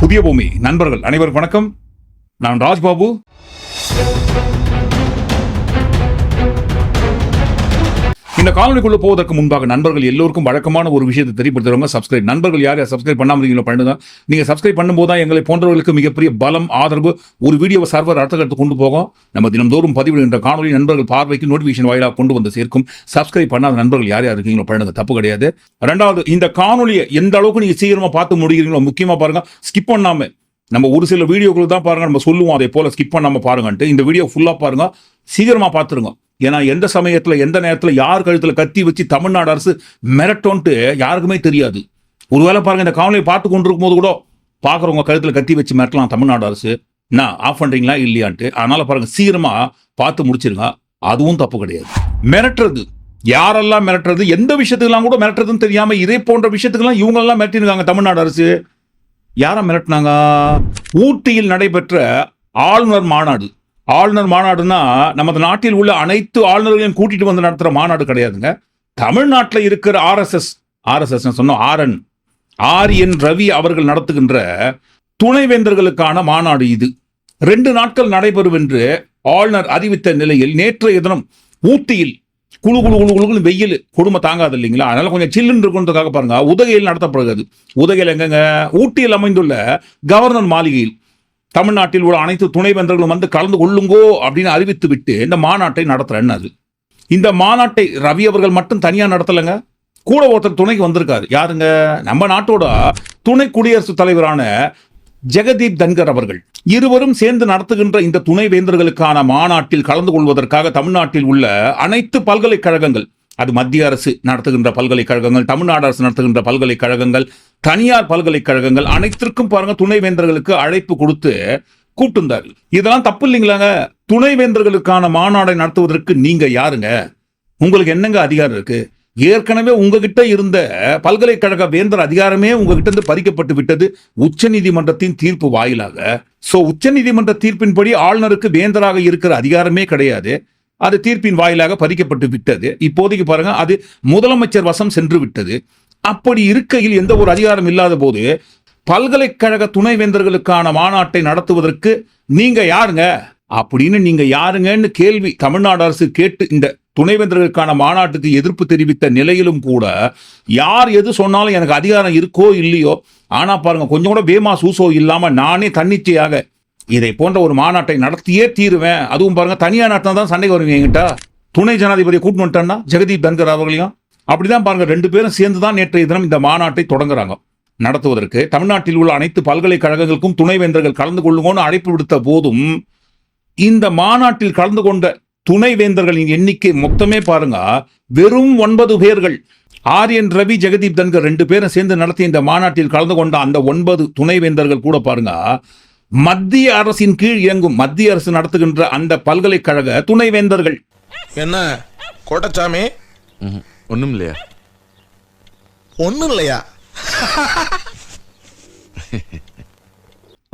புதிய பூமி. நண்பர்கள் அனைவருக்கும் வணக்கம். நான் ராஜ்பாபு. இந்த காலனிக்குள்ள போவதற்கு முன்பாக நண்பர்கள் எல்லோருக்கும் வழக்கமான ஒரு விஷயத்தை தெரியப்படுத்துறவங்க சப்ஸ்கிரைப் நண்பர்கள் யார் யார் சப்ஸ்கிரைப் பண்ணாம இருக்கீங்களோ பண்ணுங்க. நீங்க சப்ஸ்கிரைப் பண்ணும்போது தான் எங்களை போன்றவர்களுக்கு மிகப்பெரிய பலம் ஆதரவு ஒரு வீடியோ சர்வர் அடுத்த கட்டத்து கொண்டு போகும். நம்ம தினம்தோறும் பதிவிடுகின்ற காணொலி நண்பர்கள் பார்வைக்கு நோட்டிபிகேஷன் வாயிலாக கொண்டு வந்து சேர்க்கும். சப்ஸ்கிரைப் பண்ணாத நண்பர்கள் யார் யார் இருக்கீங்களோ பண்ணுங்க. தப்பு கிடையாது. ரெண்டாவது இந்த காணொலியை எந்த அளவுக்கு நீங்க சீக்கிரமா பார்த்து முடிகிறீங்களோ முக்கியமா பாருங்க ஸ்கிப் பண்ணாம. நம்ம ஒரு சில வீடியோக்கள் தான் பாருங்க நம்ம சொல்லுவோம் அதே போல ஸ்கிப் பண்ணாம பாருங்கன்ட்டு. இந்த வீடியோ ஃபுல்லா பாருங்க சீக்கிரமா பார்த்துருங்க. ஏன்னா எந்த சமயத்தில் எந்த நேரத்தில் யார் கழுத்தில் கத்தி வச்சு தமிழ்நாடு அரசு மிரட்டோன்ட்டு யாருக்குமே தெரியாது. ஒருவேளை பாருங்க இந்த காவலையை பார்த்து கொண்டிருக்கும் போது கூட பார்க்குறவங்க கழுத்தில் கத்தி வச்சு மிரட்டலாம் தமிழ்நாடு அரசு. என்ன ஆஃப் பண்ணுறீங்களா இல்லையான்ட்டு. அதனால பாருங்க சீக்கிரமாக பார்த்து முடிச்சிருங்க. அதுவும் தப்பு கிடையாது. மிரட்டுறது. யாரெல்லாம் மிரட்டுறது எந்த விஷயத்துக்கெல்லாம் கூட மிரட்டுறதுன்னு தெரியாமல் இதே போன்ற விஷயத்துக்கெல்லாம் இவங்கெல்லாம் மிரட்டிருக்காங்க தமிழ்நாடு அரசு. யாரை மிரட்டினாங்க? ஊட்டியில் நடைபெற்ற ஆளுநர் மாநாடு. ஆளுநர் மாநாடுனா நமது நாட்டில் உள்ள அனைத்து ஆளுநர்களையும் கூட்டிட்டு வந்து நடத்துகிற மாநாடு கிடையாதுங்க. தமிழ்நாட்டில் இருக்கிற ஆர்எஸ்எஸ் ஆர்எஸ்எஸ் சொன்னோம் ஆர்என் என் ரவி அவர்கள் நடத்துகின்ற துணைவேந்தர்களுக்கான மாநாடு இது. ரெண்டு நாட்கள் நடைபெறும் என்று ஆளுநர் அறிவித்த நிலையில் நேற்றைய தினம் ஊட்டியில் குழு குழு குழு குழுன்னு வெயில் கொடுமை தாங்காது இல்லைங்களா? அதனால கொஞ்சம் சில்லுன்னு இருக்குன்றதுக்காக பாருங்க. உதகையில் நடத்தப்படுகிறது. உதகையில் எங்கங்க? ஊட்டியில் அமைந்துள்ள கவர்னர் மாளிகையில். தமிழ்நாட்டில் உள்ள அனைத்து துணைவேந்தர்களும் வந்து கலந்து கொள்ளுங்கோ அப்படின்னு அறிவித்து விட்டு இந்த மாநாட்டை நடத்துறேன்னு அது? இந்த மாநாட்டை ரவி அவர்கள் மட்டும் தனியாக நடத்தலைங்க? கூட ஒருத்தர் துணைக்கு வந்திருக்காரு. யாருங்க? நம்ம நாட்டோட துணை குடியரசுத் தலைவரான ஜெகதீப் தன்கர் அவர்கள். இருவரும் சேர்ந்து நடத்துகின்ற இந்த துணைவேந்தர்களுக்கான மாநாட்டில் கலந்து கொள்வதற்காக தமிழ்நாட்டில் உள்ள அனைத்து பல்கலைக்கழகங்கள் அது மத்திய அரசு நடத்துகின்ற பல்கலைக்கழகங்கள் தமிழ்நாடு அரசு நடத்துகின்ற பல்கலைக்கழகங்கள் தனியார் பல்கலைக்கழகங்கள் அனைத்திற்கும் பாருங்க துணைவேந்தர்களுக்கு அழைப்பு கொடுத்து கூட்டுந்தார்கள். இதெல்லாம் தப்பு இல்லைங்களாங்க துணைவேந்தர்களுக்கான மாநாடை நடத்துவதற்கு நீங்க யாருங்க? உங்களுக்கு என்னங்க அதிகாரம் இருக்கு? ஏற்கனவே உங்ககிட்ட இருந்த பல்கலைக்கழக வேந்தர் அதிகாரமே உங்ககிட்ட இருந்து பறிக்கப்பட்டு விட்டது. உச்சநீதிமன்றத்தின் தீர்ப்பு வாயிலாக. சோ உச்சநீதிமன்ற தீர்ப்பின்படி ஆளுநருக்கு வேந்தராக இருக்கிற அதிகாரமே கிடையாது. அது தீர்ப்பின் வாயிலாக பறிக்கப்பட்டு விட்டது. இப்போதைக்கு பாருங்க அது முதலமைச்சர் வசம் சென்று விட்டது. அப்படி இருக்கையில் எந்த ஒரு அதிகாரம் இல்லாத போது பல்கலைக்கழக துணைவேந்தர்களுக்கான மாநாட்டை நடத்துவதற்கு நீங்க யாருங்க? அப்படின்னு நீங்க யாருங்கன்னு கேள்வி தமிழ்நாடு அரசு கேட்டு இந்த துணைவேந்தர்களுக்கான மாநாட்டுக்கு எதிர்ப்பு தெரிவித்த நிலையிலும் கூட யார் எது சொன்னாலும் எனக்கு அதிகாரம் இருக்கோ இல்லையோ ஆனா பாருங்க கொஞ்சம் கூட வேமா சூசோ இல்லாம நானே தன்னிச்சையாக இதை போன்ற ஒரு மாநாட்டை நடத்தியே தீருவேன். அதுவும் பாருங்க தனியார் நடத்தினா தான் சண்டைக்கு வருவீங்க என்கிட்ட. துணை ஜனாதிபதியை கூட்டு வந்துட்டேன்னா ஜெகதீப் தன்கர் அவர்களையும் அப்படிதான் பாருங்க ரெண்டு பேரும் சேர்ந்து தான் நேற்றைய தினம் இந்த மாநாட்டை தொடங்குறாங்க. நடத்துவதற்கு தமிழ்நாட்டில் உள்ள அனைத்து பல்கலைக்கழகங்களுக்கும் துணைவேந்தர்கள் கலந்து கொள்ளுங்கன்னு அழைப்பு விடுத்த போதும் இந்த மாநாட்டில் கலந்து கொண்ட துணைவேந்தர்களின் எண்ணிக்கை மொத்தமே பாருங்க வெறும் ஒன்பது பேர்கள். ஆரியன் ரவி ஜெகதீப் தன்கர் ரெண்டு பேரும் சேர்ந்து நடத்திய இந்த மாநாட்டில் கலந்து கொண்ட அந்த ஒன்பது துணைவேந்தர்கள் கூட பாருங்க மத்திய அரசின் கீழ் இயங்கும் மத்திய அரசு நடத்துகின்ற அந்த பல்கலைக்கழக துணைவேந்தர்கள் என்ன கோட்டச்சாமி? ஒன்றும் இல்லையா ஒண்ணும் இல்லையா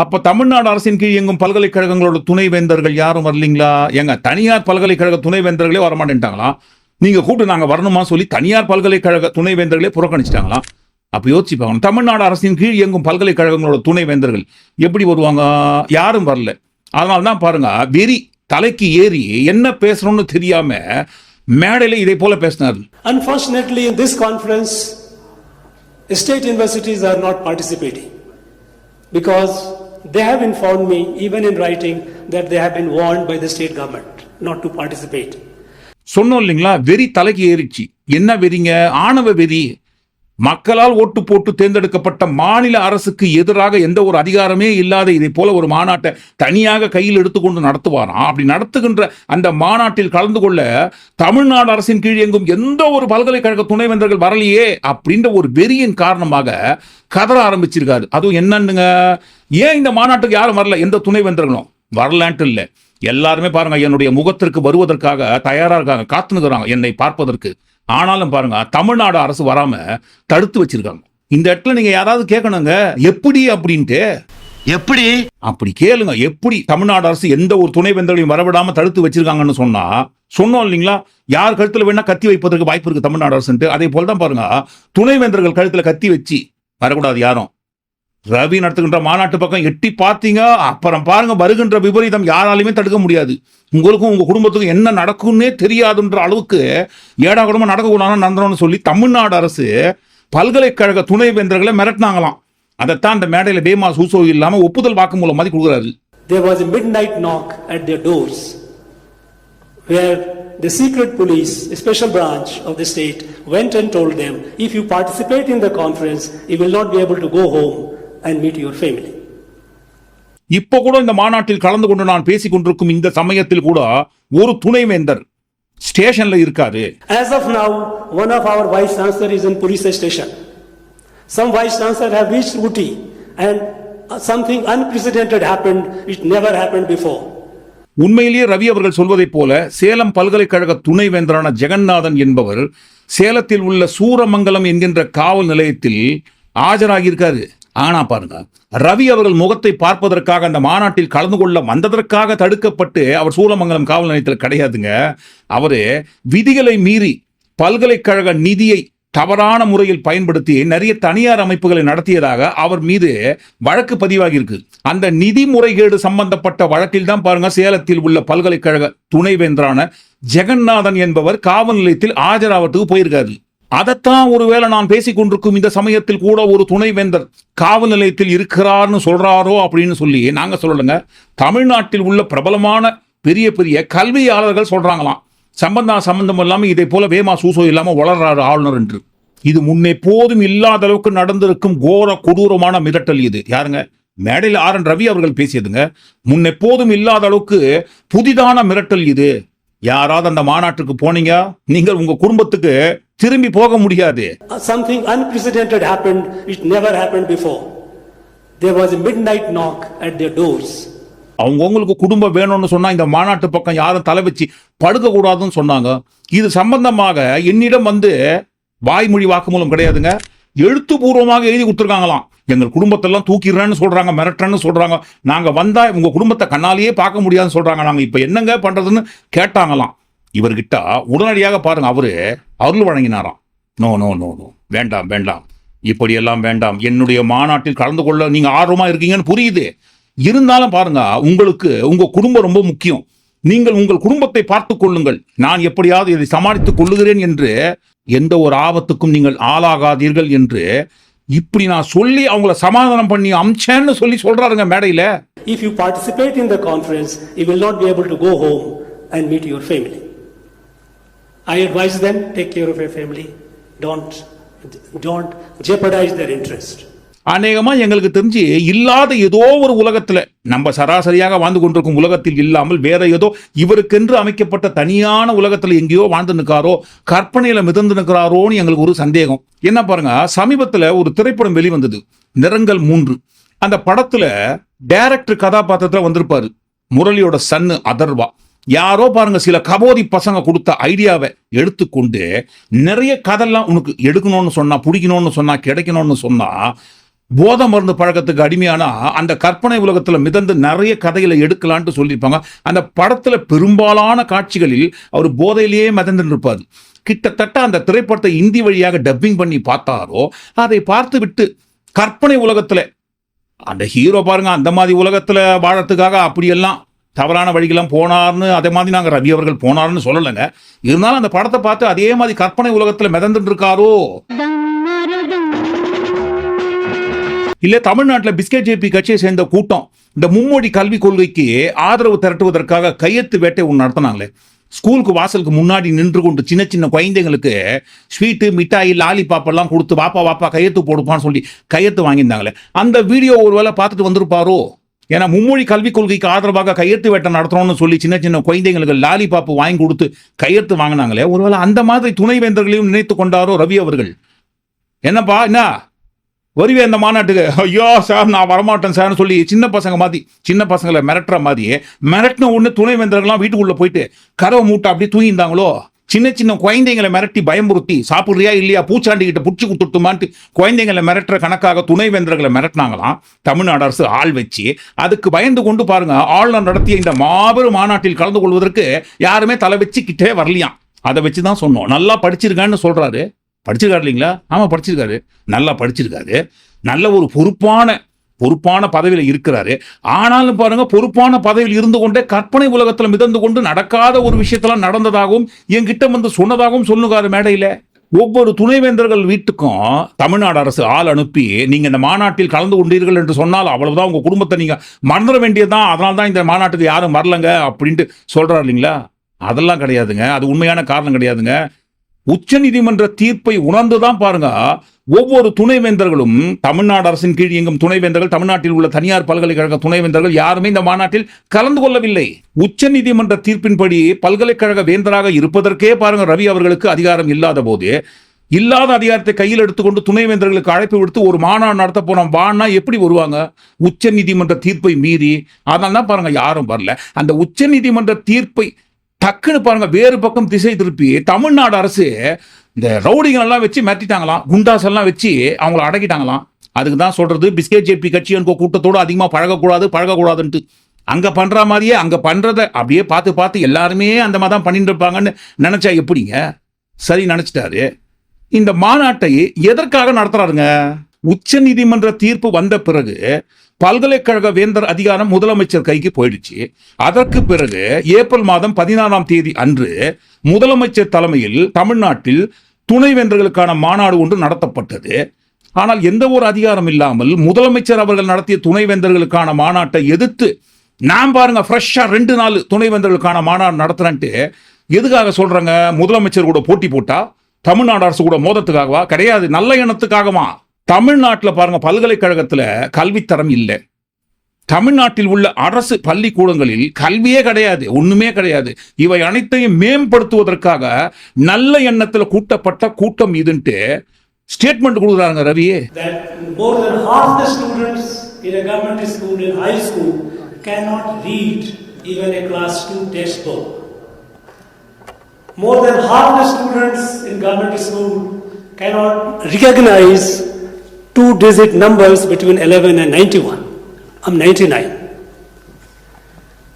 அப்ப தமிழ்நாடு அரசின் கீழ் இயங்கும் பல்கலைக்கழகங்களோட துணைவேந்தர்கள் யாரும் வரலீங்களா? எங்க தனியார் பல்கலைக்கழக துணைவேந்தர்களே வரமாட்டேன்ட்டாங்களா? நீங்க கூப்பிட்டு நாங்க வரணுமா சொல்லி தனியார் பல்கலைக்கழக துணைவேந்தர்களே புறக்கணிச்சிட்டாங்களா? அப்ப யோசிச்சு பார்க்கணும். தமிழ்நாடு அரசின் கீழ் இயங்கும் பல்கலைக்கழகங்களோட துணைவேந்தர்கள் எப்படி வருவாங்க? யாரும் வரல. அதனால தான் பாருங்க வெறி தலைக்கு ஏறி என்ன பேசணும்னு தெரியாம மேடையில இதை போல பேசினார் Unfortunately, in this conference, state universities are not participating because they have informed me, even in writing, that they have been warned by the state government not to participate. சொன்னோம் இல்லைங்களா வெறி தலைக்கு ஏறிச்சு என்ன வெறிங்க ஆணவ வெறி மக்களால் ஓட்டு போட்டு தேர்ந்தெடுக்கப்பட்ட மாநில அரசுக்கு எதிராக எந்த ஒரு அதிகாரமே இல்லாத இதை போல ஒரு மாநாட்டை தனியாக கையில் எடுத்துக்கொண்டு நடத்துவாராம் அப்படி நடத்துகின்ற அந்த மாநாட்டில் கலந்து கொள்ள தமிழ்நாடு அரசின் கீழ் எங்கும் எந்த ஒரு பல்கலைக்கழக துணைவேந்தர்கள் வரலையே அப்படின்ற ஒரு வெறியின் காரணமாக கதற ஆரம்பிச்சிருக்காரு. அதுவும் என்னன்னுங்க? ஏன் இந்த மாநாட்டுக்கு யாரும் வரல? எந்த துணைவேந்தர்களும் வரலான்ட்டு இல்லை. எல்லாருமே பாருங்க என்னுடைய முகத்திற்கு வருவதற்காக தயாராக இருக்காங்க காத்துனுக்குறாங்க என்னை பார்ப்பதற்கு. ஆனாலும் பாருங்க தமிழ்நாடு அரசு வராம தடுத்து வச்சிருக்காங்க. இந்த இடத்துல நீங்க யாராவது கேட்கணுங்க எப்படி அப்படின்ட்டு? எப்படி? அப்படி கேளுங்க எப்படி தமிழ்நாடு அரசு எந்த ஒரு துணைவேந்தர்களையும் வரவிடாம தடுத்து வச்சிருக்காங்கன்னு சொன்னா சொன்னோம் இல்லைங்களா? யார் கழுத்துல வேணா கத்தி வைப்பதற்கு வாய்ப்பு இருக்கு தமிழ்நாடு அரசுன்ட்டு. அதே போல தான் பாருங்க துணைவேந்தர்கள் கழுத்துல கத்தி வச்சு வரக்கூடாது யாரும். ரவி நடத்துகின்ற மாநாட்டு பக்கம் எட்டி பார்த்தீங்க? அப்புறம் பாருங்க வருகின்ற விபரீதம் யாராலையுமே தடுக்க முடியாது. உங்களுக்கும் உங்க குடும்பத்துக்கும் என்ன நடக்கும்னே தெரியாதுன்ற அளவுக்கு ஏடா குடும்பம் நடக்கக்கூடாதுன்னு நடந்தோம்னு சொல்லி தமிழ்நாடு அரசு பல்கலைக்கழக துணை வேந்தர்களை மிரட்டினாங்களாம். அதைத்தான் அந்த மேடையில பேமா சூசோ இல்லாம ஒப்புதல் வாக்கு மூலம் மாதிரி கொடுக்குறாரு There was a midnight knock at their doors where the secret police, a special branch of the state, went and told them, if you participate in the conference, you will not be able to go home. And meet your family. இப்போ கூட இந்த மாநாட்டில் கலந்து கொண்டு நான் பேசிக் கொண்டிருக்கும் இந்த சமயத்தில் கூட ஒரு துணைவேந்தர் ஸ்டேஷன்ல இருக்காரு As of now, one of our vice chancellor is in police station. Some vice chancellor have reached Uti and uh, something unprecedented happened, which never happened before. உண்மையிலேயே ரவி அவர்கள் சொல்வதைப் போல சேலம் பல்கலைக்கழக துணைவேந்தரான ஜெகநாதன் என்பவர் சேலத்தில் உள்ள சூரமங்கலம் என்கின்ற காவல் நிலையத்தில் ஆஜராகியிருக்காரு ஆனா பாருங்க ரவி அவர்கள் முகத்தை பார்ப்பதற்காக அந்த மாநாட்டில் கலந்து கொள்ள வந்ததற்காக தடுக்கப்பட்டு அவர் சூரமங்கலம் காவல் நிலையத்தில் கிடையாதுங்க. அவரு விதிகளை மீறி பல்கலைக்கழக நிதியை தவறான முறையில் பயன்படுத்தி நிறைய தனியார் அமைப்புகளை நடத்தியதாக அவர் மீது வழக்கு பதிவாகியிருக்கு. அந்த நிதி முறைகேடு சம்பந்தப்பட்ட வழக்கில் தான் பாருங்க சேலத்தில் உள்ள பல்கலைக்கழக துணைவேந்தரான ஜெகநாதன் என்பவர் காவல் நிலையத்தில் ஆஜராவதுக்கு போயிருக்காரு. அதைத்தான் ஒருவேளை நான் பேசிக் கொண்டிருக்கும் இந்த சமயத்தில் கூட ஒரு துணைவேந்தர் காவல் நிலையத்தில் இருக்கிறார்னு சொல்றாரோ அப்படின்னு சொல்லி நாங்க சொல்லலைங்க. தமிழ்நாட்டில் உள்ள பிரபலமான பெரிய பெரிய கல்வியாளர்கள் சொல்றாங்களாம். சம்பந்தா சம்பந்தம் இல்லாமல் இதை போல வேமா சூசோ இல்லாமல் வளர்றாரு ஆளுநர் என்று. இது முன்னெப்போதும் இல்லாத அளவுக்கு நடந்திருக்கும் கோர கொடூரமான மிரட்டல் இது. யாருங்க? மேடையில் ஆர் என் ரவி அவர்கள் பேசியதுங்க. முன்னெப்போதும் இல்லாத அளவுக்கு புதிதான மிரட்டல் இது. யாராவது அந்த மாநாட்டுக்கு போனீங்க? நீங்கள் உங்க குடும்பத்துக்கு திரும்பி போக முடியாது. Uh, Something unprecedented happened, which never happened before. There was a midnight knock at their doors. அவங்கவுங்களுக்கு குடும்பம் வேணும்னு சொன்னா இந்த மாநாட்டு பக்கம் யாரும் தலை வச்சு படுக்க கூடாதுன்னு சொன்னாங்க. இது சம்பந்தமாக என்னிடம் வந்து வாய்மொழி வாக்குமூலம் கிடையாதுங்க. எழுத்துப்பூர்வமாக எழுதி கொடுத்துருக்காங்களாம். எங்கள் குடும்பத்தெல்லாம் தூக்கிடுறேன்னு சொல்றாங்க மிரட்டுறேன்னு சொல்றாங்க. நாங்க வந்தா உங்க குடும்பத்தை கண்ணாலேயே பார்க்க முடியாதுன்னு சொல்றாங்க. நாங்க இப்ப என்னங்க பண்றதுன்னு கேட்டாங்களாம். இவர்கிட்ட உடனடியாக பாருங்க அவரு அருள் வழங்கினாராம். No no no no. வேண்டாம் வேண்டாம். இப்படியெல்லாம் வேண்டாம். என்னுடைய மாநாட்டில் கலந்து கொள்ள நீங்க ஆர்வமா இருக்கீங்கன்னு புரியுது. இருந்தாலும் பாருங்க உங்களுக்கு உங்க குடும்பம் ரொம்ப முக்கியம். நீங்கள் உங்கள் குடும்பத்தை பார்த்துக் கொள்ளுங்கள். நான் எப்படியாவது இதை சமாளித்துக் கொள்ளுகிறேன் என்று எந்த ஒரு ஆபத்துக்கும் நீங்கள் ஆளாகாதீர்கள் என்று இப்படி நான் சொல்லி அவங்கள சமாதானம் பண்ணி அம்சேன்னு சொல்லி சொல்றாருங்க மேடையில if you participate in the conference you will not be able to go home and meet your family I advise then take care of your family don't don't jeopardise their interest அநேகமாக எங்களுக்கு தெரிஞ்சு இல்லாத ஏதோ ஒரு உலகத்தில் நம்ம சராசரியாக வாழ்ந்து கொண்டிருக்கும் உலகத்தில் இல்லாமல் வேற ஏதோ இவருக்கென்று அமைக்கப்பட்ட தனியான உலகத்தில் எங்கேயோ வாழ்ந்து நிற்காரோ கற்பனையில் மிதந்து நிற்கிறாரோன்னு எங்களுக்கு ஒரு சந்தேகம். என்ன பாருங்க சமீபத்தில் ஒரு திரைப்படம் வெளிவந்தது நிறங்கள் மூன்று. அந்த படத்தில் டைரக்டர் கதாபாத்திரத்தில் வந்திருப்பாரு முரளியோட சன்னு அதர்வா. யாரோ பாருங்க சில கபோதி பசங்க கொடுத்த ஐடியாவை எடுத்துக்கொண்டு நிறைய கதெல்லாம் உனக்கு எடுக்கணும்னு சொன்னா பிடிக்கணும்னு சொன்னா கிடைக்கணும்னு சொன்னா போதை மருந்து பழக்கத்துக்கு அடிமையானா அந்த கற்பனை உலகத்தில் மிதந்து நிறைய கதைகளை எடுக்கலான்ட்டு சொல்லியிருப்பாங்க. அந்த படத்தில் பெரும்பாலான காட்சிகளில் அவர் போதையிலேயே மிதந்து இருப்பார் கிட்டத்தட்ட அந்த திரைப்படத்தை இந்தி வழியாக டப்பிங் பண்ணி பார்த்தாரோ அதை பார்த்து விட்டு கற்பனை உலகத்தில் அந்த ஹீரோ பாருங்க அந்த மாதிரி உலகத்தில் வாழறதுக்காக அப்படியெல்லாம் தவறான வழிகளாம் போனார்னு அதே மாதிரி நாங்கள் ரவி அவர்கள் போனார்னு சொல்லலைங்க. இருந்தாலும் அந்த படத்தை பார்த்து அதே மாதிரி கற்பனை உலகத்தில் மிதந்துட்டு இருக்காரோ இல்லை தமிழ்நாட்டில் பிஸ்கெட் ஜேபி கட்சியை சேர்ந்த கூட்டம். இந்த மும்மொழி கல்விக் கொள்கைக்கு ஆதரவு திரட்டுவதற்காக கையெழுத்து வேட்டை ஒன்று நடத்தினாங்களே. ஸ்கூலுக்கு வாசலுக்கு முன்னாடி நின்று கொண்டு சின்ன சின்ன குழந்தைங்களுக்கு ஸ்வீட்டு மிட்டாய் லாலிபாப் எல்லாம் கொடுத்து வாப்பா வாப்பா கையெழுத்து போடுப்பான்னு சொல்லி கையெழுத்து வாங்கியிருந்தாங்களே. அந்த வீடியோ ஒரு வேளை பார்த்துட்டு வந்திருப்பாரோ? ஏன்னா மும்மொழி கல்விக் கொள்கைக்கு ஆதரவாக கையெழுத்து வேட்டை நடத்துறோம்னு சொல்லி சின்ன சின்ன குழந்தைங்களுக்கு லாலிபாப்பு வாங்கி கொடுத்து கையெழுத்து வாங்கினாங்களே. ஒருவேளை அந்த மாதிரி துணைவேந்தர்களையும் நினைத்து கொண்டாரோ ரவி அவர்கள்? என்னப்பா என்ன? வருவே அந்த மாநாட்டுக்கு. ஐயோ சார் நான் வரமாட்டேன் சார்னு சொல்லி சின்ன பசங்க மாதிரி சின்ன பசங்களை மிரட்டுற மாதிரியே மிரட்டின உடனே துணைவேந்தர்கள்லாம் வீட்டுக்குள்ளே போயிட்டு கரவை மூட்டை அப்படியே தூங்கியிருந்தாங்களோ? சின்ன சின்ன குழந்தைங்களை மிரட்டி பயமுறுத்தி சாப்பிட்றியா இல்லையா பூச்சாண்டிக்கிட்ட பிடிச்சி கொடுத்துட்டுமான்ட்டு குழந்தைங்களை மிரட்டுற கணக்காக துணைவேந்தர்களை மிரட்டினாங்களாம். தமிழ்நாடு அரசு ஆள் வச்சு அதுக்கு பயந்து கொண்டு பாருங்க ஆளுநர் நடத்திய இந்த மாபெரும் மாநாட்டில் கலந்து கொள்வதற்கு யாருமே தலை வச்சு கிட்டே வரலையாம். அதை வச்சு தான் சொன்னோம். நல்லா படிச்சிருக்கான்னு சொல்றாரு. படிச்சிருக்காரு இல்லைங்களா ஆமாம் படிச்சிருக்காரு. நல்லா படிச்சிருக்காரு. நல்ல ஒரு பொறுப்பான பொறுப்பான பதவியில் இருக்கிறாரு. ஆனாலும் பாருங்க பொறுப்பான பதவியில் இருந்து கொண்டே கற்பனை உலகத்தில் மிதந்து கொண்டு நடக்காத ஒரு விஷயத்தெல்லாம் நடந்ததாகவும் என்கிட்ட வந்து சொன்னதாகவும் சொல்லுங்காரு மேடையில். ஒவ்வொரு துணைவேந்தர்கள் வீட்டுக்கும் தமிழ்நாடு அரசு ஆள் அனுப்பி நீங்கள் இந்த மாநாட்டில் கலந்து கொண்டீர்கள் என்று சொன்னால் அவ்வளவுதான் உங்கள் குடும்பத்தை நீங்கள் மறந்துட வேண்டியதுதான். அதனால தான் இந்த மாநாட்டுக்கு யாரும் வரலங்க அப்படின்ட்டு சொல்கிறார் இல்லைங்களா? அதெல்லாம் கிடையாதுங்க. அது உண்மையான காரணம் கிடையாதுங்க. உச்சநீதிமன்ற தீர்ப்பை உணர்ந்துதான் பாருங்க. ஒவ்வொரு துணைவேந்தர்களும் தமிழ்நாடு அரசின் கீழ் இயங்கும் துணைவேந்தர்கள் தமிழ்நாட்டில் உள்ள தனியார் பல்கலைக்கழக துணைவேந்தர்கள் யாருமே இந்த மாநாட்டில் கலந்து கொள்ளவில்லை. உச்சநீதிமன்ற தீர்ப்பின்படி பல்கலைக்கழக வேந்தராக இருப்பதற்கே பாருங்க ரவி அவர்களுக்கு அதிகாரம் இல்லாத போது. இல்லாத அதிகாரத்தை கையில் எடுத்துக்கொண்டு துணைவேந்தர்களுக்கு அழைப்பு விடுத்து ஒரு மாநாடு நடத்த போனோம் வான்னா எப்படி வருவாங்க? உச்ச நீதிமன்ற தீர்ப்பை மீறி. அதனால தான் பாருங்க யாரும் வரல. அந்த உச்ச நீதிமன்ற தீர்ப்பை டக்குன்னு பாருங்க வேறு பக்கம் திசை திருப்பி தமிழ்நாடு அரசு இந்த ரவுடிகள் எல்லாம் வச்சு மிரட்டிட்டாங்களாம். குண்டாஸ் எல்லாம் வச்சு அவங்கள அடக்கிட்டாங்களாம். அதுக்கு தான் சொல்றது பிஸ்கெட் ஜேபி கட்சி என்கோ கூட்டத்தோடு அதிகமாக பழகக்கூடாது பழகக்கூடாதுன்ட்டு. அங்கே பண்ணுற மாதிரியே அங்கே பண்ணுறத அப்படியே பார்த்து பார்த்து எல்லாருமே அந்த மாதிரி தான் பண்ணிட்டு இருப்பாங்கன்னு நினச்சா எப்படிங்க? சரி நினச்சிட்டாரு. இந்த மாநாட்டை எதற்காக நடத்துறாருங்க? உச்ச நீதிமன்ற தீர்ப்பு வந்த பிறகு பல்கலைக்கழக வேந்தர் அதிகாரம் முதலமைச்சர் கைக்கு போயிடுச்சு. அதற்கு பிறகு ஏப்ரல் மாதம் பதினாறாம் தேதி அன்று முதலமைச்சர் தலைமையில் தமிழ்நாட்டில் துணைவேந்தர்களுக்கான மாநாடு ஒன்று நடத்தப்பட்டது. ஆனால் எந்த ஒரு அதிகாரம் இல்லாமல் முதலமைச்சர் அவர்கள் நடத்திய துணைவேந்தர்களுக்கான மாநாட்டை எதிர்த்து நான் பாருங்க ஃப்ரெஷ்ஷாக ரெண்டு நாள் துணைவேந்தர்களுக்கான மாநாடு நடத்துறேன்ட்டு எதுக்காக சொல்றாங்க? முதலமைச்சர் கூட போட்டி போட்டா? தமிழ்நாடு அரசு கூட மோதத்துக்காகவா? கிடையாது நல்ல எண்ணத்துக்காகவா? தமிழ்நாட்டில் பாருங்க பல்கலைக்கழகத்தில் கல்வித்தரம் இல்லை தமிழ்நாட்டில் உள்ள அரசு பள்ளிக்கூடங்களில் கல்வியே கிடையாது ஒண்ணுமே கிடையாது இவை அனைத்தையும் மேம்படுத்துவதற்காக நல்ல எண்ணத்தில் கூட்டப்பட்ட கூட்டம் இதுன்ட்டு ஸ்டேட்மெண்ட் கொடுக்குறாங்க ரவியே More than half the students in government school cannot recognize two digit numbers between 11 and 91. I'm 99.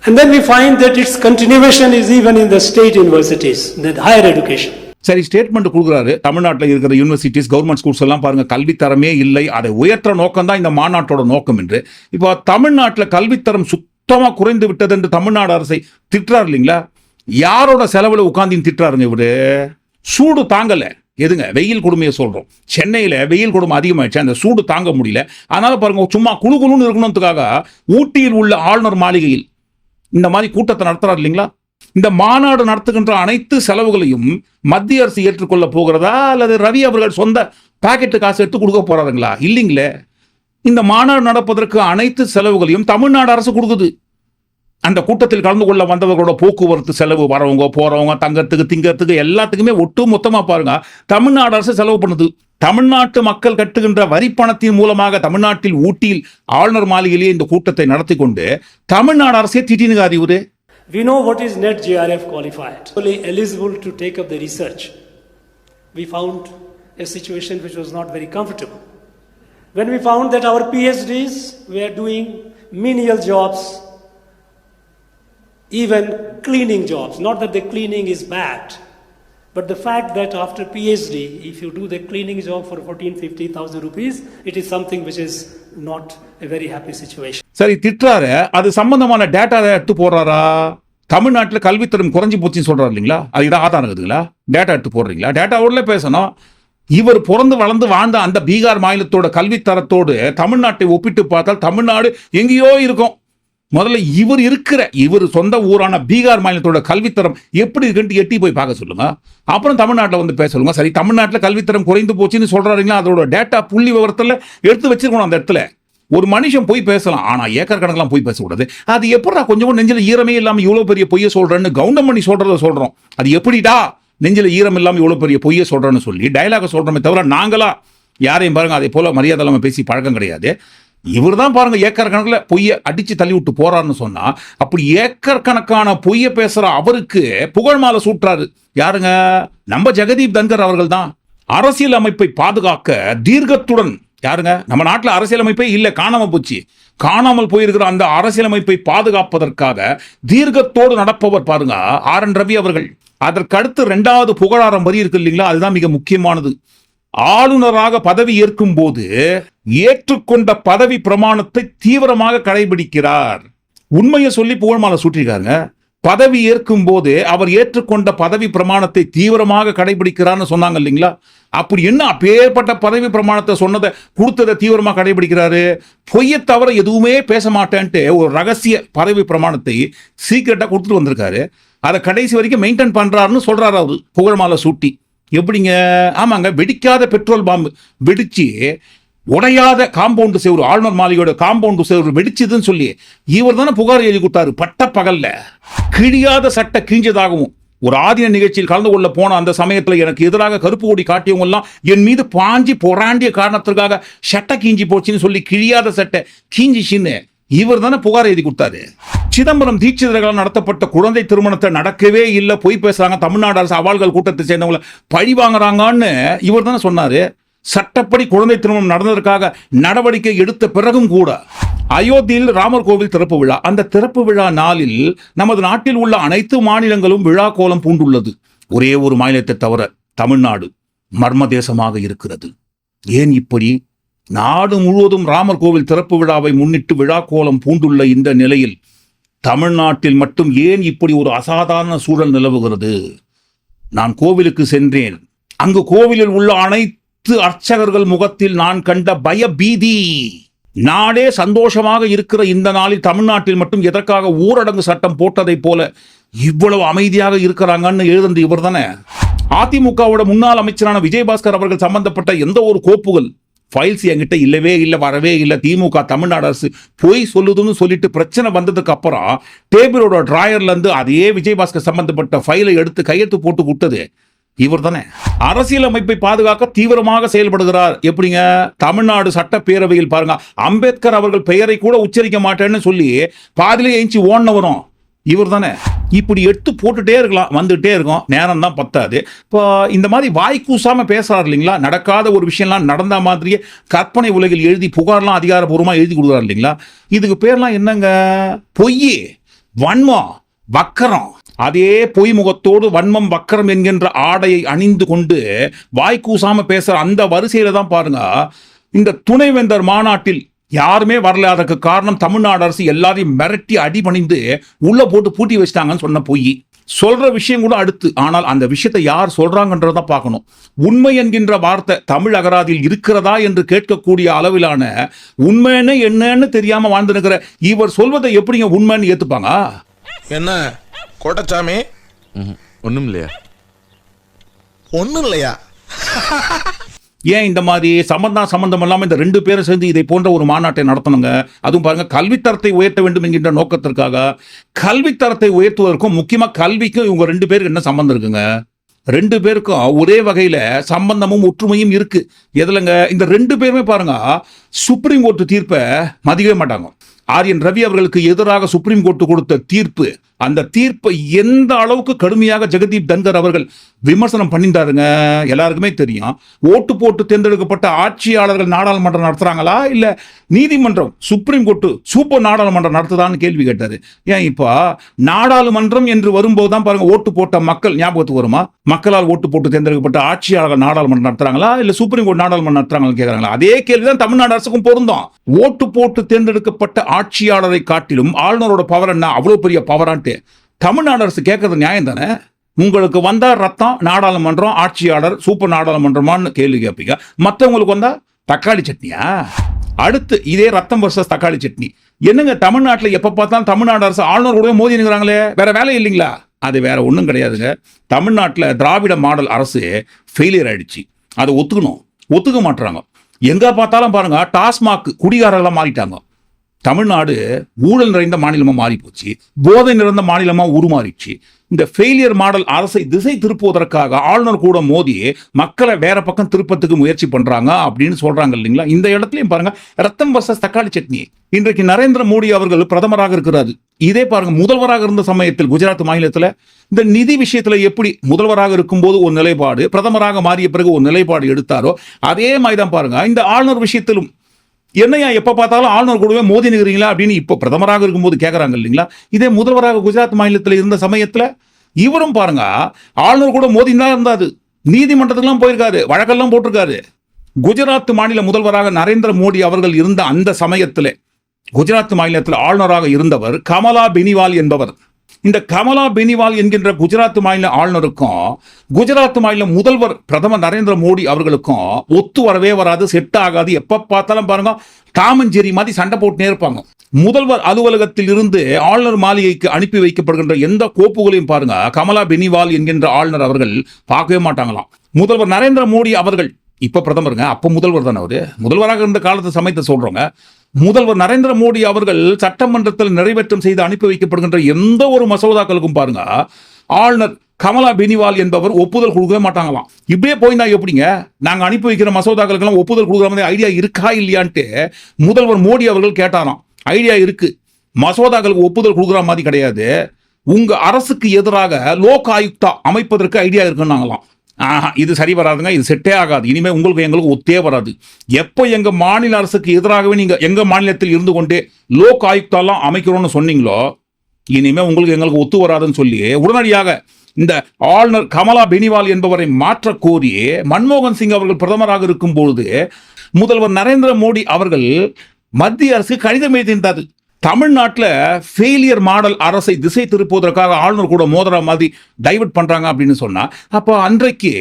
And then we find that its continuation is even in the state universities, the higher education. சரி statement கொடுக்குறாரு தமிழ்நாட்டில் இருக்கிற universities government schools எல்லாம் பாருங்க கல்வித்தரமே இல்லை அதை உயர்த்த நோக்கம் தான் இந்த மாநாட்டோட நோக்கம் என்று இப்போ தமிழ்நாட்டில் கல்வித்தரம் சுத்தமாக குறைந்து விட்டது என்று தமிழ்நாடு அரசை திட்டுறாரு இல்லைங்களா யாரோட செலவில் உட்காந்து திட்டுறாருங்க இவரு சூடு தாங்கலை எதுங்க? வெயில் கொடுமையை சொல்கிறோம் சென்னையில் வெயில் கொடுமை அதிகமாகிடுச்சு அந்த சூடு தாங்க முடியல. அதனால் பாருங்க சும்மா குழு குழுன்னு இருக்கணுன்றதுக்காக ஊட்டியில் உள்ள ஆளுநர் மாளிகையில் இந்த மாதிரி கூட்டத்தை நடத்துறாரு இல்லைங்களா? இந்த மாநாடு நடத்துகின்ற அனைத்து செலவுகளையும் மத்திய அரசு ஏற்றுக்கொள்ள போகிறதா? அல்லது ரவி அவர்கள் சொந்த பாக்கெட்டு காசு எடுத்து கொடுக்க போறாருங்களா? இல்லைங்களே. இந்த மாநாடு நடப்பதற்கு அனைத்து செலவுகளையும் தமிழ்நாடு அரசு கொடுக்குது. அந்த கூட்டத்தில் கலந்து கொள்ள வந்தவர்களோட போக்குவரத்து செலவு வரவங்க போறவங்க தங்கறதுக்கு திங்கிறதுக்கு எல்லாத்துக்குமே ஒட்டு மொத்தமா பாருங்க தமிழ்நாடு அரசு செலவு பண்ணுது தமிழ்நாட்டு மக்கள் கட்டுகின்ற வரி பணத்தின் மூலமாக தமிழ்நாட்டில் ஊட்டியில் ஆளுநர் மாளிகையிலேயே இந்த கூட்டத்தை நடத்தி கொண்டு தமிழ்நாடு அரசே திட்டினுகாது அறிவுரு We know what is net GRF qualified, only eligible to take up the research. We found a situation which was not very comfortable. When we found that our PhDs were doing menial jobs, even cleaning jobs, not that the cleaning is bad, but the fact that after PhD, if you do the cleaning job for 14, 50,000 rupees, it is something which is not a very happy situation. சரி திட்டுறாரு. அது சம்பந்தமான data எடுத்து போடுறாரா? தமிழ்நாட்டில் கல்வித்தரம் குறைஞ்சி போச்சுன்னு சொல்கிறாரு இல்லைங்களா? அதுதான் ஆதாரம் இருக்குதுங்களா? டேட்டா எடுத்து போடுறீங்களா? டேட்டாவோட பேசணும். இவர் பிறந்து வளர்ந்து வாழ்ந்த அந்த பீகார் மாநிலத்தோட கல்வித்தரத்தோடு தமிழ்நாட்டை ஒப்பிட்டு பார்த்தால் தமிழ்நாடு எங்கேயோ இருக்கும். முதல்ல இவர் இருக்கிற இவர் சொந்த ஊரான பீகார் மாநிலத்தோட கல்வித்தரம் எப்படி இருக்குன்ட்டு எட்டி போய் பார்க்க சொல்லுங்க. அப்புறம் தமிழ்நாட்டில் வந்து பேச சொல்லுங்க. சரி தமிழ்நாட்டில் கல்வித்தரம் குறைந்து போச்சுன்னு சொல்றாருங்களா? அதோட டேட்டா புள்ளி விவரத்தில் எடுத்து வச்சிருக்கணும் அந்த இடத்துல. ஒரு மனுஷன் போய் பேசலாம் ஆனா ஏக்கர் கணக்கெல்லாம் போய் பேசக்கூடாது. அது எப்படா கொஞ்சம் நெஞ்சில் ஈரமே இல்லாமல் இவ்வளோ பெரிய பொய்யை சொல்றேன்னு கவுண்டம் பண்ணி சொல்கிறத சொல்றோம். அது எப்படிடா நெஞ்சில் ஈரம் இல்லாமல் இவ்வளோ பெரிய பொய்யை சொல்றேன்னு சொல்லி டயலாக சொல்றோமே தவிர நாங்களா யாரையும் பாருங்க அதே போல மரியாதை இல்லாமல் பேசி பழக்கம் கிடையாது. இவர் தான் பாருங்க ஏக்கர் கணக்கில் பொய்யை அடிச்சு தள்ளி விட்டு போறாருன்னு சொன்னா அப்படி ஏக்கர் கணக்கான பொய்யை பேசுற அவருக்கு புகழ் மாலை சூட்டுறாரு. யாருங்க? நம்ம ஜெகதீப் தன்கர் அவர்கள் தான் அரசியல் அமைப்பை பாதுகாக்க தீர்க்கத்துடன் யாருங்க? நம்ம நாட்டில் அரசியலமைப்பே இல்லை காணாம போச்சு. காணாமல் போயிருக்கிற அந்த அரசியலமைப்பை பாதுகாப்பதற்காக தீர்க்கத்தோடு நடப்பவர் பாருங்க ஆர் என் ரவி அவர்கள். அதற்கடுத்து ரெண்டாவது புகழாரம் வரி இருக்கு இல்லைங்களா? அதுதான் மிக முக்கியமானது. ஆளுநராக பதவி ஏற்கும் போது ஏற்றுக்கொண்ட பதவி பிரமாணத்தை தீவிரமாக கடைபிடிக்கிறார். உண்மையை சொல்லி புகழ்மாலை சூட்டிருக்காங்க பதவி ஏற்கும் போது அவர் ஏற்றுக்கொண்ட பதவி பிரமாணத்தை தீவிரமாக கடைபிடிக்கிறார்னு சொன்னாங்க இல்லைங்களா? அப்படி என்ன அப்பேற்பட்ட பதவி பிரமாணத்தை சொன்னதை கொடுத்ததை தீவிரமாக கடைபிடிக்கிறாரு? பொய்யை தவிர எதுவுமே பேச மாட்டேன்ட்டு ஒரு ரகசிய பதவி பிரமாணத்தை சீக்கிரட்டாக கொடுத்துட்டு வந்திருக்காரு. அதை கடைசி வரைக்கும் மெயின்டைன் பண்ணுறாருன்னு சொல்றாரு அவர் புகழ்மாலை சூட்டி. எப்படிங்க? ஆமாங்க வெடிக்காத பெட்ரோல் பாம்பு. வெடிச்சு உடையாத காம்பவுண்டு சேவர் ஆளுநர் மாளிகையோட காம்பவுண்டு சேவர் வெடிச்சதுன்னு சொல்லி இவர் தானே புகார் எழுதி கொடுத்தாரு பட்ட பகல்ல. கிழியாத சட்டை கிழிஞ்சதாகவும் ஒரு ஆதின நிகழ்ச்சியில் கலந்து கொள்ள போன அந்த சமயத்தில் எனக்கு எதிராக கருப்பு கொடி காட்டியவங்க எல்லாம் என் மீது பாஞ்சி பொறாண்டிய காரணத்திற்காக சட்டை கீஞ்சி போச்சுன்னு சொல்லி கிழியாத சட்டை கீஞ்சிச்சின்னு இவர் தானே புகார் எழுதி கொடுத்தாரு. சிதம்பரம் தீட்சிதர்களால் நடத்தப்பட்ட குழந்தை திருமணத்தை நடக்கவே இல்லை பொய் பேசுறாங்க. தமிழ்நாடு அரசு அவாள்கள் கூட்டத்தை சேர்ந்தவங்களை பழி வாங்குறாங்கன்னு இவர் தானே சொன்னாரு. சட்டப்படி குழந்தை திருமணம் நடந்ததற்காக நடவடிக்கை எடுத்த பிறகும் கூட அயோத்தியில் ராமர் கோவில் திறப்பு விழா. அந்த திறப்பு விழா நாளில் நமது நாட்டில் உள்ள அனைத்து மாநிலங்களும் விழா கோலம் பூண்டுள்ளது. ஒரே ஒரு மாநிலத்தை தவிர தமிழ்நாடு மர்ம தேசமாக இருக்கிறது. ஏன் இப்படி? நாடு முழுவதும் ராமர் கோவில் திறப்பு விழாவை முன்னிட்டு விழா கோலம் பூண்டுள்ள இந்த நிலையில் தமிழ்நாட்டில் மட்டும் ஏன் இப்படி ஒரு அசாதாரண சூழல் நிலவுகிறது? நான் கோவிலுக்கு சென்றேன். அங்கு கோவிலில் உள்ள அனைத்து அர்ச்சகர்கள் முகத்தில் நான் கண்ட பய பீதி நாடே சந்தோஷமாக இருக்கிற இந்த நாளில் தமிழ்நாட்டில் மட்டும் எதற்காக ஊரடங்கு சட்டம் போட்டதைப் போல இவ்வளவு அமைதியாக இருக்கிறாங்கன்னு எழுதுனது இவர் தானே அதிமுகவோட முன்னாள் அமைச்சரான விஜயபாஸ்கர் அவர்கள் சம்பந்தப்பட்ட எந்த ஒரு கோப்புகள் ஃபைல்ஸ் என்கிட்ட இல்லவே இல்லை வரவே இல்லை திமுக தமிழ்நாடு அரசு பொய் சொல்லுதுன்னு சொல்லிட்டு பிரச்சனை வந்ததுக்கு அப்புறம் டேபிளோட ட்ராயர்லேருந்து அதே விஜயபாஸ்கர் சம்பந்தப்பட்ட ஃபைலை எடுத்து கையெழுத்து போட்டு விட்டது இவர் தானே. அரசியலமைப்பை பாதுகாக்க தீவிரமாக செயல்படுகிறார். எப்படிங்க? தமிழ்நாடு சட்டப்பேரவையில் பாருங்க. அம்பேத்கர் அவர்கள் பெயரை கூட உச்சரிக்க மாட்டேன்னு சொல்லி பாதிலே ஏஞ்சி ஓடினவரும். இவர் தானே இப்படி எடுத்து போட்டுட்டே இருக்கலாம் வந்துட்டே இருக்கும். நேரம் தான் பத்தாது. இப்போ இந்த மாதிரி வாய் கூசாமல் பேசுறாரு இல்லைங்களா? நடக்காத ஒரு விஷயம்லாம் நடந்த மாதிரியே கற்பனை உலகில் எழுதி புகார்லாம் அதிகாரப்பூர்வமாக எழுதி கொடுக்குறாரு இல்லைங்களா? இதுக்கு பேர்லாம் என்னங்க? பொய் வன்மம் வக்கரம். அதே பொய் முகத்தோடு வன்மம் வக்கரம் என்கின்ற ஆடையை அணிந்து கொண்டு வாய் கூசாமல் பேசுகிற அந்த வரிசையில் தான் பாருங்க இந்த துணைவேந்தர் மாநாட்டில் யாருமே வரல. அதற்கு காரணம் தமிழ்நாடு அரசு எல்லாரையும் மிரட்டி அடிபணிந்து உள்ள போட்டு பூட்டி வச்சிட்டாங்கன்னு சொன்ன பொய். சொல்ற விஷயம் கூட அடுத்து. ஆனால் அந்த விஷயத்தை யார் சொல்றாங்கன்றத பார்க்கணும். உண்மை என்கின்ற வார்த்தை தமிழ் அகராதியில் இருக்கிறதா என்று கேட்கக்கூடிய அளவிலான உண்மைன்னு என்னன்னு தெரியாம வாழ்ந்துருக்கிற இவர் சொல்வதை எப்படிங்க உண்மைன்னு ஏத்துப்பாங்க? என்ன? கோட்டச்சாமி ஒண்ணும் இல்லையா? ஒன்றும் இல்லையா? ஏன் இந்த மாதிரி சம்பந்தம் சம்பந்தம் இல்லாமல் இந்த ரெண்டு பேரும் சேர்ந்து இதை போன்ற ஒரு மாநாட்டை நடத்தணுங்க? அதுவும் பாருங்க கல்வித்தரத்தை உயர்த்த வேண்டும் என்கின்ற நோக்கத்திற்காக கல்வித்தரத்தை உயர்த்துவதற்கும் முக்கியமாக கல்விக்கும் இவங்க ரெண்டு பேருக்கு என்ன சம்பந்தம் இருக்குங்க? ரெண்டு பேருக்கும் ஒரே வகையில் சம்பந்தமும் ஒற்றுமையும் இருக்கு. எதுலங்க? இந்த ரெண்டு பேருமே பாருங்க சுப்ரீம் கோர்ட்டு தீர்ப்பை மதிக்கவே மாட்டாங்க. ஆரியன் ரவி அவர்களுக்கு எதிராக சுப்ரீம் கோர்ட்டு கொடுத்த தீர்ப்பு அந்த தீர்ப்பை எந்த அளவுக்கு கடுமையாக ஜெகதீப் தன்கர் அவர்கள் விமர்சனம் பண்ணியிருந்தாருங்க? எல்லாருக்குமே தெரியும். ஓட்டு போட்டு தேர்ந்தெடுக்கப்பட்ட ஆட்சியாளர்கள் நாடாளுமன்றம் நடத்துறாங்களா? இல்ல நீதிமன்றம் சுப்ரீம் கோர்ட்டு சூப்பர் நாடாளுமன்றம் நடத்துதான்னு கேள்வி கேட்டாரு. ஏன் இப்போ நாடாளுமன்றம் என்று வரும்போது தான் பாருங்க ஓட்டு போட்ட மக்கள் ஞாபகத்துக்கு வருமா? மக்களால் ஓட்டு போட்டு தேர்ந்தெடுக்கப்பட்ட ஆட்சியாளர்கள் நாடாளுமன்றம் நடத்துகிறாங்களா இல்ல சுப்ரீம் கோர்ட் நாடாளுமன்றம் நடத்துறாங்கன்னு கேக்குறாங்களா? அதே கேள்விதான் தமிழ்நாடு அரசுக்கும் பொருந்தும். ஓட்டு போட்டு தேர்ந்தெடுக்கப்பட்ட ஆட்சியாளரை காட்டிலும் ஆளுநரோட பவர் என்ன? அவ்வளோ பெரிய பவரான்ட்டு தமிழ்நாடு அரசு கேட்கறது நியாயம் தானே? உங்களுக்கு வந்தா ரத்தம் நாடாளுமன்றம் ஆட்சியாளர் சூப்பர் நாடாளுமன்றமான்னு கேள்வி கேட்பீங்க. மற்றவங்களுக்கு வந்தா தக்காளி சட்னியா? அடுத்து இதே ரத்தம் வருஷம் தக்காளி சட்னி. என்னங்க தமிழ்நாட்டில் எப்போ பார்த்தாலும் தமிழ்நாடு அரசு ஆளுநர் கூட மோதி நிற்கிறாங்களே வேற வேலை இல்லைங்களா? அது வேற ஒன்றும் கிடையாதுங்க. தமிழ்நாட்டில் திராவிட மாடல் அரசு ஃபெயிலியர் ஆயிடுச்சு. அதை ஒத்துக்கணும். ஒத்துக்க மாட்டுறாங்க எங்க பார்த்தாலும் பாருங்க டாஸ்மாக் குடிகாரர்களாக மாறிட்டாங்க. தமிழ்நாடு ஊழல் நிறைந்த மாநிலமாக மாறி போச்சு போதை நிறைந்த மாநிலமாக உருமாறிச்சு இந்த ஃபெயிலியர் மாடல் அரசை திசை திருப்புவதற்காக ஆளுநர் கூட மோதி மக்களை வேற பக்கம் திருப்பத்துக்கு முயற்சி பண்றாங்க அப்படின்னு சொல்றாங்க இல்லைங்களா? இந்த இடத்துலையும் பாருங்க ரத்தம் வசஸ் தக்காளி சட்னி. இன்றைக்கு நரேந்திர மோடி அவர்கள் பிரதமராக இருக்கிறாரு. இதே பாருங்க முதல்வராக இருந்த சமயத்தில் குஜராத் மாநிலத்தில் இந்த நிதி விஷயத்தில் எப்படி முதல்வராக இருக்கும்போது ஒரு நிலைப்பாடு பிரதமராக மாறிய பிறகு ஒரு நிலைப்பாடு எடுத்தாரோ அதே மாதிரி தான் பாருங்க இந்த ஆளுநர் விஷயத்திலும் என்னையா எப்போ பார்த்தாலும் ஆளுநர் கூடவே மோதி நிற்கிறீங்களா அப்படின்னு இப்போ பிரதமராக இருக்கும்போது கேட்கறாங்க இல்லைங்களா? இதே முதல்வராக குஜராத் மாநிலத்தில் இருந்த சமயத்துல இவரும் பாருங்க ஆளுநர் கூட மோதி தான் இருந்தாரு. நீதிமன்றத்துக்குலாம் போயிருக்காரு வழக்கெல்லாம் போட்டிருக்காரு. குஜராத் மாநில முதல்வராக நரேந்திர மோடி அவர்கள் இருந்த அந்த சமயத்தில் குஜராத் மாநிலத்தில் ஆளுநராக இருந்தவர் கமலா பெனிவால் என்பவர். இந்த கமலா பெனிவால் என்கின்ற குஜராத் மாநில ஆளுநருக்கும் குஜராத் மாநில முதல்வர் பிரதமர் நரேந்திர மோடி அவர்களுக்கும் ஒத்து வரவே வராது செட் ஆகாது. எப்ப பார்த்தாலும் பாருங்க டாமஞ்சேரி மாதிரி சண்டை போட்டுனே இருப்பாங்க. முதல்வர் அலுவலகத்தில் இருந்து ஆளுநர் மாளிகைக்கு அனுப்பி வைக்கப்படுகின்ற எந்த கோப்புகளையும் பாருங்க கமலா பெனிவால் என்கின்ற ஆளுநர் அவர்கள் பார்க்கவே மாட்டாங்களாம். முதல்வர் நரேந்திர மோடி அவர்கள் இப்ப பிரதமருங்க அப்ப முதல்வர் தானே அவரு? முதல்வராக இருந்த காலத்து சமயத்தை சொல்றவங்க முதல்வர் நரேந்திர மோடி அவர்கள் சட்டமன்றத்தில் நிறைவேற்றம் செய்து அனுப்பி வைக்கப்படுகின்ற எந்த ஒரு மசோதாக்களுக்கும் பாருங்க ஆளுநர் கமலா பெனிவால் என்பவர் ஒப்புதல் கொடுக்கவே மாட்டாங்களாம். இப்படியே போயிருந்தா எப்படிங்க? நாங்கள் அனுப்பி வைக்கிற மசோதாக்களுக்கெல்லாம் ஒப்புதல் கொடுக்குற மாதிரி ஐடியா இருக்கா இல்லையான்ட்டு முதல்வர் மோடி அவர்கள் கேட்டாராம். ஐடியா இருக்கு. மசோதாக்களுக்கு ஒப்புதல் கொடுக்குற மாதிரி கிடையாது. உங்க அரசுக்கு எதிராக லோக் ஆயுக்தா அமைப்பதற்கு ஐடியா இருக்குன்னாங்களாம். இது சரி வராதுங்க இது செட்டே ஆகாது. இனிமேல் உங்களுக்கு எங்களுக்கு ஒத்தே வராது. எப்போ எங்கள் மாநில அரசுக்கு எதிராகவே நீங்கள் எங்கள் மாநிலத்தில் இருந்து கொண்டே லோக் ஆயுக்தாலாம் அமைக்கிறோம்னு சொன்னீங்களோ இனிமேல் உங்களுக்கு எங்களுக்கு ஒத்து வராதுன்னு சொல்லி உடனடியாக இந்த ஆளுநர் கமலா பெனிவால் என்பவரை மாற்ற கோரி மன்மோகன் சிங் அவர்கள் பிரதமராக இருக்கும் பொழுது முதல்வர் நரேந்திர மோடி அவர்கள் மத்திய அரசு கடிதம் எழுதியிருந்தார். தமிழ்நாட்டில் ஃபெயிலியர் மாடல் அரசை திசை திருப்புவதற்காக ஆளுநர் கூட மோதிர மாதிரி டைவர்ட் பண்ணுறாங்க அப்படின்னு சொன்னால் அப்போ அன்றைக்கு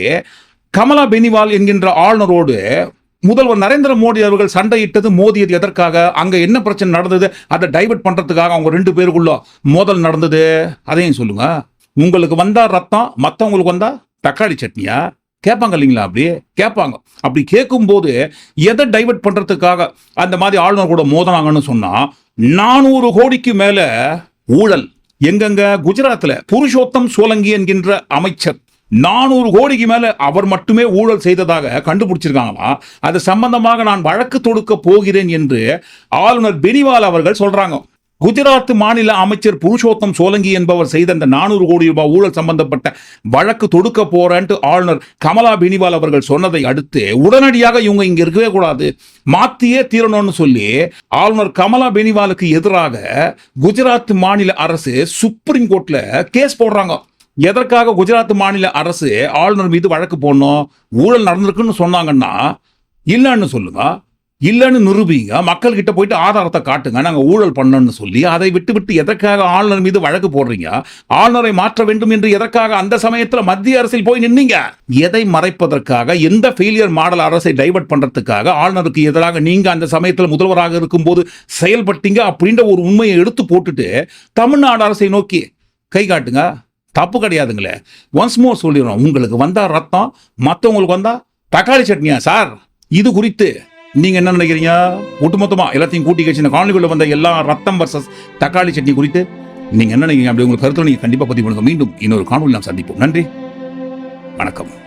கமலா பெனிவால் என்கின்ற ஆளுநரோடு முதல்வர் நரேந்திர மோடி அவர்கள் சண்டையிட்டது மோதியது எதற்காக? அங்கே என்ன பிரச்சனை நடந்தது? அதை டைவர்ட் பண்ணுறதுக்காக அவங்க ரெண்டு பேருக்குள்ள மோதல் நடந்தது. அதையும் சொல்லுங்க. உங்களுக்கு வந்தால் ரத்தம் மற்றவங்களுக்கு வந்தால் தக்காளி சட்னியா? கேட்பாங்க இல்லைங்களா? அப்படியே கேட்பாங்க. அப்படி கேட்கும்போது எதை டைவர்ட் பண்றதுக்காக அந்த மாதிரி ஆளுநர் கூட மோதினாங்கன்னு சொன்னால் நானூறு கோடிக்கு மேலே ஊழல். எங்கெங்க? குஜராத்தில் புருஷோத்தம் சோலங்கி என்கின்ற அமைச்சர். நானூறு கோடிக்கு மேலே அவர் மட்டுமே ஊழல் செய்ததாக கண்டுபிடிச்சிருக்காங்களா? அது சம்பந்தமாக நான் வழக்கு தொடுக்க போகிறேன் என்று ஆளுநர் பெனிவால் அவர்கள் சொல்கிறாங்க குஜராத் மாநில அமைச்சர் புருஷோத்தம் சோலங்கி என்பவர் செய்த அந்த நானூறு கோடி ரூபாய் ஊழல் சம்பந்தப்பட்ட வழக்கு தொடுக்க போறேன்ட்டு ஆளுநர் கமலா பினிவால் அவர்கள் சொன்னதை அடுத்து உடனடியாக இவங்க இங்க இருக்கவே கூடாது மாத்தியே தீரணும்னு சொல்லி ஆளுநர் கமலா பெனிவாலுக்கு எதிராக குஜராத் மாநில அரசு சுப்ரீம் கோர்ட்ல கேஸ் போடுறாங்க. எதற்காக குஜராத் மாநில அரசு ஆளுநர் மீது வழக்கு போடணும் ஊழல் நடந்திருக்குன்னு சொன்னாங்கன்னா இல்லைன்னு சொல்லுங்க. இல்லைன்னு நிரூபிங்க. மக்கள் கிட்ட போயிட்டு ஆதாரத்தை காட்டுங்க. நாங்கள் ஊழல் பண்ணோம்னு சொல்லி அதை விட்டு விட்டு எதற்காக ஆளுநர் மீது வழக்கு போடுறீங்க? ஆளுநரை மாற்ற வேண்டும் என்று எதற்காக அந்த சமயத்தில் மத்திய அரசில் போய் நின்னீங்க? எதை மறைப்பதற்காக எந்த ஃபெயிலியர் மாடல் அரசை டைவர்ட் பண்ணுறதுக்காக ஆளுநருக்கு எதிராக நீங்கள் அந்த சமயத்தில் முதல்வராக இருக்கும்போது செயல்பட்டீங்க அப்படின்ற ஒரு உண்மையை எடுத்து போட்டுட்டு தமிழ்நாடு அரசை நோக்கி கை காட்டுங்க. தப்பு கிடையாதுங்களே. ஒன்ஸ் மோர் சொல்லிடுறோம். உங்களுக்கு வந்தால் ரத்தம் மற்றவங்களுக்கு வந்தால் தக்காளி சட்னியா சார்? இது குறித்து நீங்க என்ன நினைக்கிறீங்க? ஒட்டுமொத்தமா எல்லாத்தையும் கூட்டி கட்சி இந்த காணொலிக்குள்ள வந்த எல்லா ரத்தம் வர்சஸ் தக்காளி சட்னி குறித்து நீங்க என்ன நினைக்கிறீங்க? அப்படி உங்களுக்கு கருத்து நீங்க கண்டிப்பா பதிவு பண்ணுங்க. மீண்டும் இன்னொரு காணொலி நாம் சந்திப்போம். நன்றி. வணக்கம்.